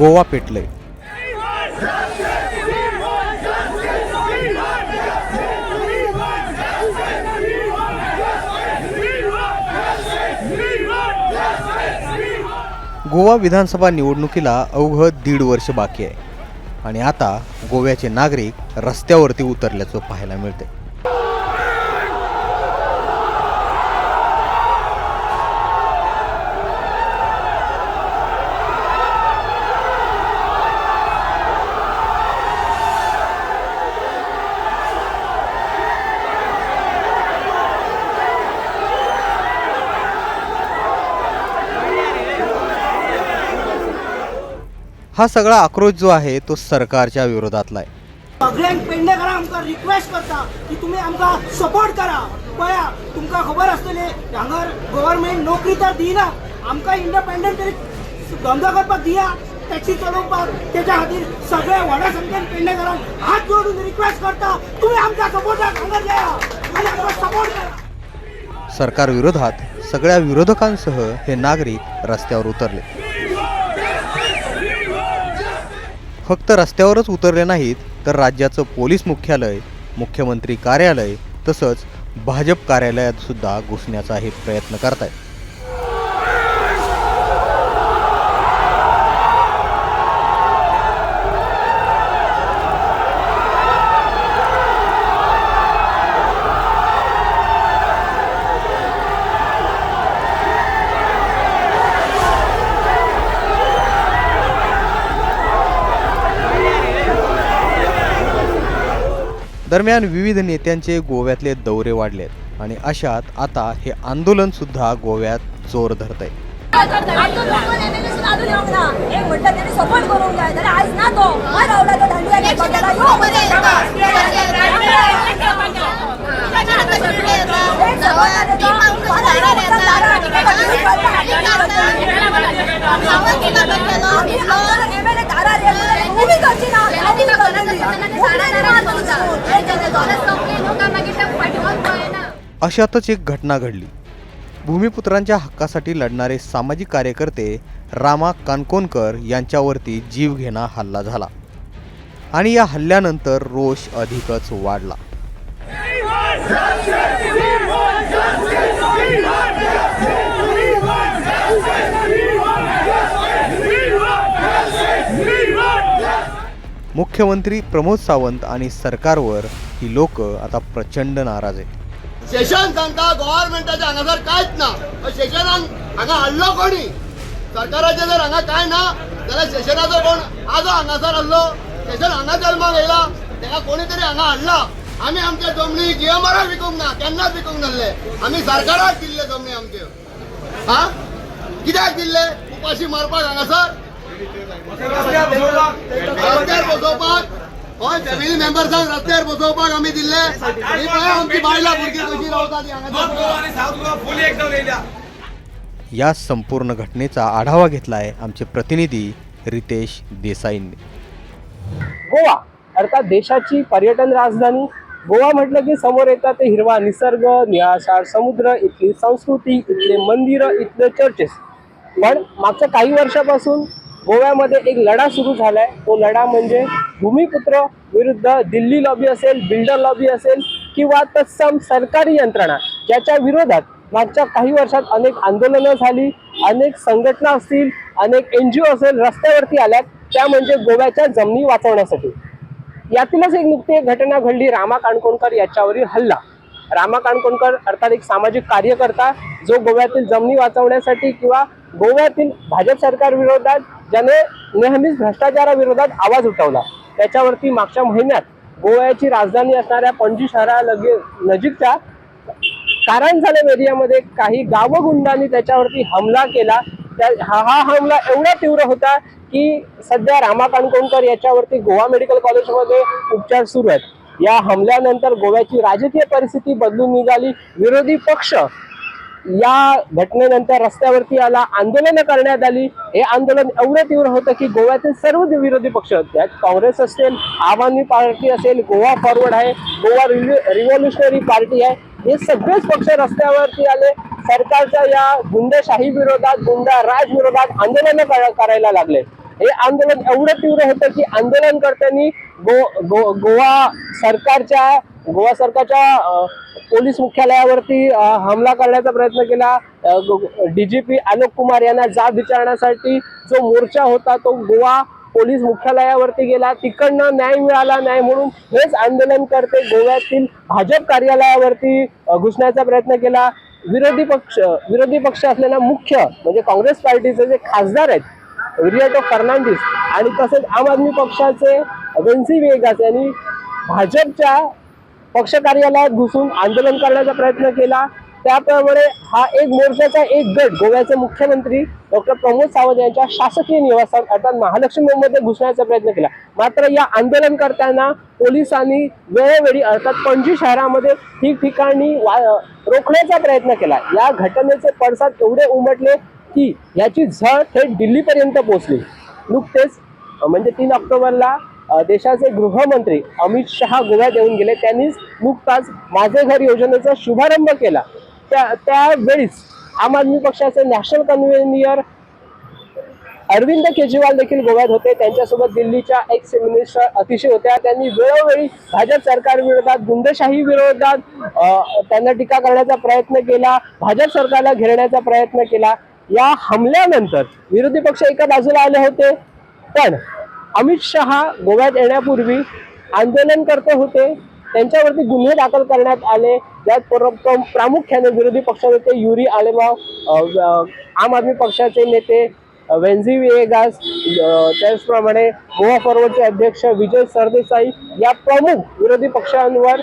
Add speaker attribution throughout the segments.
Speaker 1: गोवा पेटले गोवा विधानसभा निवडणुकीला अवघं दीड वर्ष बाकी आहे. आणि आता गोव्याचे नागरिक रस्त्यावरती उतरल्याचं पाहायला मिळते हा सगळा आक्रोश जो आहे तो सरकारच्या विरोधातला आहे.
Speaker 2: सगळ्यांक पेडणेकारांक आमकां रिक्वेस्ट करता की तुमी आमकां सपोर्ट करा. पळया तुमकां खबर आसतली हांगा गव्हर्मेंट नोकरी तर दिना. आमकां इंडिपेंडंट तरी धंदो करपाक दिया. टॅक्सी चलोवपाक तेच्या खातीर सगळे व्हडा संख्येन पेडणेकारांक हात जोडून रिक्वेस्ट करता तुमी आमकां सपोर्टाक हांगा या. आनी आमकां सपोर्ट करा.
Speaker 1: सरकार विरोधात सगळ्या विरोधकांसह हे नागरिक रस्त्यावर उतरले. फक्त रस्त्यावरच उतरले नाहीत तर राज्याचं पोलीस मुख्यालय मुख्यमंत्री कार्यालय तसंच भाजप कार्यालयात सुद्धा घुसण्याचा हे प्रयत्न करतायत. दरम्यान विविध नेत्यांचे गोव्यातले दौरे वाढलेत आणि अशात आता हे आंदोलन सुद्धा गोव्यात जोर धरत आहे अशातच एक घटना घडली. भूमिपुत्रांच्या हक्कासाठी लढणारे सामाजिक कार्यकर्ते रामा कानकोनकर यांच्यावरती जीवघेणा हल्ला झाला. आणि या हल्ल्यानंतर रोष अधिकच वाढला. मुख्यमंत्री प्रमोद सावंत आणि सरकारवर ही लोक आता प्रचंड नाराज आहेत.
Speaker 3: सेशन सांगता गव्हर्नमेंटाच्या हांगासर कांयच ना. पण सेशनान हांगा हाडलो कोणी? सरकाराचे जर हांगा काय ना जाल्यार सेशनाचो कोण आजो हांगासर हाडलो सेशन हांगा जल्माक येयला तेका कोणी तरी हांगा हाडला आमी आमच्या जमनी जीएमआराक विकूंक ना केन्नाच विकूंक नासले आमी सरकाराक दिल्ले जमनी आमच्यो हा? कित्याक दिल्ले उपाशी मारपाक हांगासर रस्त्यार बसोवपाक. हय फॅमिली मेंबर्सांक रस्त्यार बसोवपाक आमी दिल्ले. ही पळय आमची बायलां भुरगीं कशी
Speaker 1: या संपूर्ण घटनेचा आढावा घेतलाय आमचे प्रतिनिधी रितेश देसाईंनी.
Speaker 4: गोवा अर्थात देशाची पर्यटन राजधानी. गोवा म्हटलं की समोर येतात ते हिरवा निसर्ग निळाशार समुद्र इथली संस्कृती इथले मंदिरं इथले चर्चेस पण मागच्या काही वर्षापासून गोव्यामध्ये एक लढा सुरू झालाय. तो लढा म्हणजे भूमिपुत्र विरुद्ध दिल्ली लॉबी असेल बिल्डर लॉबी असेल किंवा तत्सम सरकारी यंत्रणा ज्याच्या विरोधात मागच्या काही वर्षात अनेक आंदोलनं झाली अनेक संघटना असतील अनेक एन जी ओ असेल रस्त्यावरती आल्यात. त्या म्हणजे गोव्याच्या जमिनी वाचवण्यासाठी. यातीलच एक नुकती एक घटना घडली रामा काणकोणकर याच्यावरील हल्ला. रामा काणकोणकर अर्थात एक सामाजिक कार्यकर्ता जो गोव्यातील जमिनी वाचवण्यासाठी किंवा गोव्यातील भाजप सरकार विरोधात ज्याने नेहमीच भ्रष्टाचाराविरोधात आवाज उठवला. त्याच्यावरती मागच्या महिन्यात गोव्याची राजधानी असणाऱ्या पणजी शहरालगे नजीकच्या कारंजालेम एरियामध्ये काही गावगुंडांनी त्याच्यावरती हमला केला. त्या हा हा हमला एवढा तीव्र होता की सध्या रामा काणकोणकर याच्यावरती गोवा मेडिकल कॉलेजमध्ये उपचार सुरू आहेत. या हमल्यानंतर गोव्याची राजकीय परिस्थिती बदलून निघाली. विरोधी पक्ष या घटनेनंतर रस्त्यावरती आला आंदोलनं करण्यात आली. हे आंदोलन एवढं तीव्र होतं की गोव्यातील सर्व विरोधी पक्ष त्यात काँग्रेस असेल आम आदमी पार्टी असेल गोवा फॉरवर्ड आहे गोवा रिव्होल्युशनरी पार्टी आहे हे सगळेच पक्ष रस्त्यावरती आले. सरकारच्या या गुंडशाही विरोधात गुंडा राज विरोधात आंदोलनं करा- करायला लागले. हे आंदोलन एवढं तीव्र होतं की आंदोलनकर्त्यांनी गो गो गोवा सरकारच्या गोवा सरकारच्या पोलीस मुख्यालयावरती हमला करण्याचा प्रयत्न केला. डीजीपी आलोक कुमार यांना जाब विचारण्यासाठी जो मोर्चा होता तो गोवा पोलीस मुख्यालयावरती गेला. तिकडनं न्याय मिळाला नाही म्हणून हेच आंदोलन करते गोव्यातील भाजप कार्यालयावरती घुसण्याचा प्रयत्न केला. विरोधी पक्ष विरोधी पक्ष असलेला मुख्य म्हणजे काँग्रेस पार्टीचे जे खासदार आहेत रियाटो फर्नांडिस आणि तसेच आम आदमी पक्षाचे वेन्सी वेगास यांनी भाजपच्या पक्ष कार्यालयात घुसून आंदोलन करण्याचा प्रयत्न केला. त्याप्रमाणे हा एक मोर्चाचा एक गट गोव्याचे मुख्यमंत्री डॉक्टर प्रमोद सावंत यांच्या शासकीय निवासात अर्थात महालक्ष्मीमध्ये घुसण्याचा प्रयत्न केला. मात्र या आंदोलनकर्त्यांना पोलिसांनी वेळोवेळी अर्थात पणजी शहरामध्ये ठिकठिकाणी वा- रोखण्याचा प्रयत्न केला. या घटनेचे पडसाद एवढे उमटले की याची झळ थेट दिल्लीपर्यंत पोहोचली. नुकतेच म्हणजे तीन ऑक्टोबरला देशाचे गृहमंत्री अमित शहा गोव्यात येऊन गेले. त्यांनीच नुकताच माझे घर योजनेचा शुभारंभ केला. त्या त्यावेळीच आम आदमी पक्षाचे नॅशनल कन्व्हेनियर अरविंद केजरीवाल देखील गोव्यात होते. त्यांच्यासोबत दिल्लीच्या एक्स मिनिस्टर अतिशय होत्या. त्यांनी वेळोवेळी भाजप सरकार विरोधात गुंडशाही विरोधात त्यांना टीका करण्याचा प्रयत्न केला. भाजप सरकारला घेरण्याचा प्रयत्न केला. या हमल्यानंतर विरोधी पक्ष एका बाजूला आले होते. पण अमित शहा गोव्यात येण्यापूर्वी आंदोलन करते होते. त्यांच्यावरती गुन्हे दाखल करण्यात आले. यात प्रामुख्याने विरोधी पक्षनेते युरी आलेमाव आम आदमी पक्षाचे नेते वेन्झी वेगास त्याचप्रमाणे गोवा फॉरवर्डचे अध्यक्ष विजय सरदेसाई या प्रमुख विरोधी पक्षांवर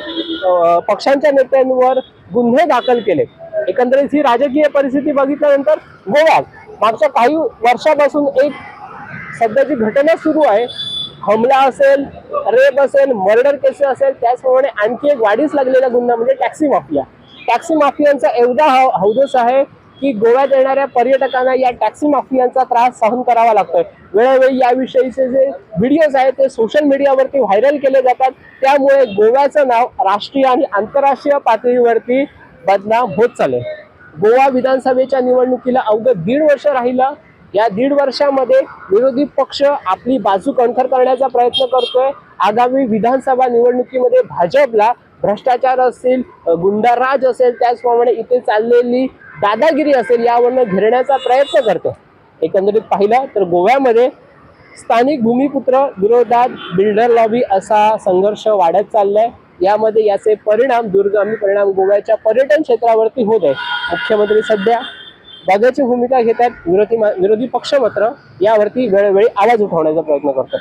Speaker 4: पक्षांच्या नेत्यांवर गुन्हे दाखल केले. एकंदरीत ही राजकीय परिस्थिती बघितल्यानंतर गोवा मागच्या काही वर्षापासून एक सध्याची घटना सुरू आहे हमला असेल रेप असेल मर्डर केसेस असेल त्याचप्रमाणे आणखी एक वाढीस लागलेला गुन्हा म्हणजे टॅक्सी माफिया टॅक्सी माफियांचा एवढा हव- हौदस आहे की गोव्यात येणाऱ्या पर्यटकांना या टॅक्सी माफियांचा त्रास सहन करावा लागतोय. वेळोवेळी याविषयीचे जे व्हिडिओज आहेत ते सोशल मीडियावरती व्हायरल केले जातात. त्यामुळे गोव्याचं नाव राष्ट्रीय आणि आंतरराष्ट्रीय पातळीवरती बदनाम होत चालले गोवा विधानसभेच्या निवडणुकीला अवघं दीड वर्ष राहिलं. या दीड वर्षामध्ये विरोधी पक्ष आपली बाजू कणखर करण्याचा प्रयत्न करतोय. आगामी विधानसभा निवडणुकीमध्ये भाजपला भ्रष्टाचार असेल गुंडाराज असेल त्याचप्रमाणे इथे चाललेली दादागिरी असेल यावरनं घेरण्याचा प्रयत्न करतो एकंदरीत पाहिलं तर गोव्यामध्ये स्थानिक भूमिपुत्र विरोधात बिल्डर लॉबी असा संघर्ष वाढत चाललाय. यामध्ये याचे परिणाम दूरगामी परिणाम गोव्याच्या पर्यटन क्षेत्रावरती होत आहे मुख्यमंत्री सध्या बघायची भूमिका घेतात विरोधी मा- विरोधी पक्ष मात्र यावरती वेळोवेळी आवाज उठवण्याचा प्रयत्न करतात.